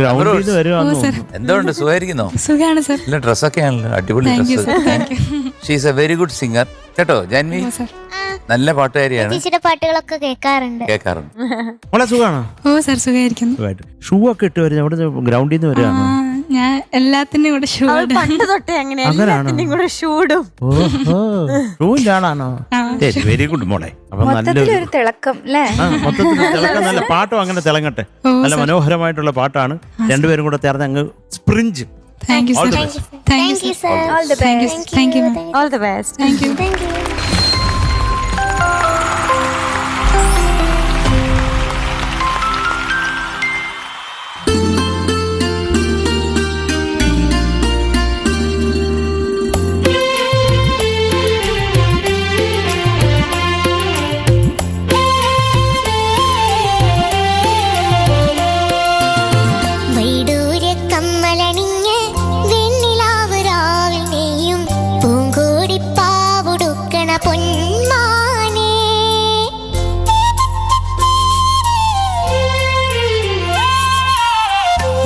ഗ്രൗണ്ടിൽ എന്തുകൊണ്ട് സുഖമായിരിക്കുന്നോ? സുഖാണ് സർ. നല്ല ഡ്രസ്സൊക്കെ ആണല്ലോ. അടിപൊളി dress. She's a very good singer കേട്ടോ ജാൻവി? നല്ല പാട്ടുകാരിയാണ്. ചേച്ചിയുടെ പാട്ടുകളൊക്കെ കേൾക്കാറുണ്ട്. കേൾക്കാറുണ്ട്. മോളെ സുഖമാണോ ഓ സർ സുഖമായിരിക്കുന്നു. ഷൂ ഒക്കെ ഇട്ട് വരുന്നത് അവിടെ ഗ്രൗണ്ടിൽ നിന്ന് വരുവാണോ ഞാൻ എല്ലാത്തിനും കൂടെ ഷൂ പണ്ട് തൊട്ടേ അങ്ങനെ? എല്ലാത്തിന്റെയും കൂടെ ഷൂടും ഓഹോ. ഷൂവിന്റെ ആളാണോ? ആ. വെരി ഗുഡ് മോളെ. അപ്പൊ നല്ലൊരു തിളക്കം മൊത്തത്തിൽ തിളക്കം. നല്ല പാട്ടും അങ്ങനെ തിളങ്ങട്ടെ. നല്ല. മനോഹരമായിട്ടുള്ള പാട്ടാണ്. രണ്ടുപേരും കൂടെ ചേർന്ന് അങ്ങ് സ്പ്രിഞ്ച്. Thank you All sir the best. Thank you thank you sir sir All the best. Thank you all the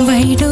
wide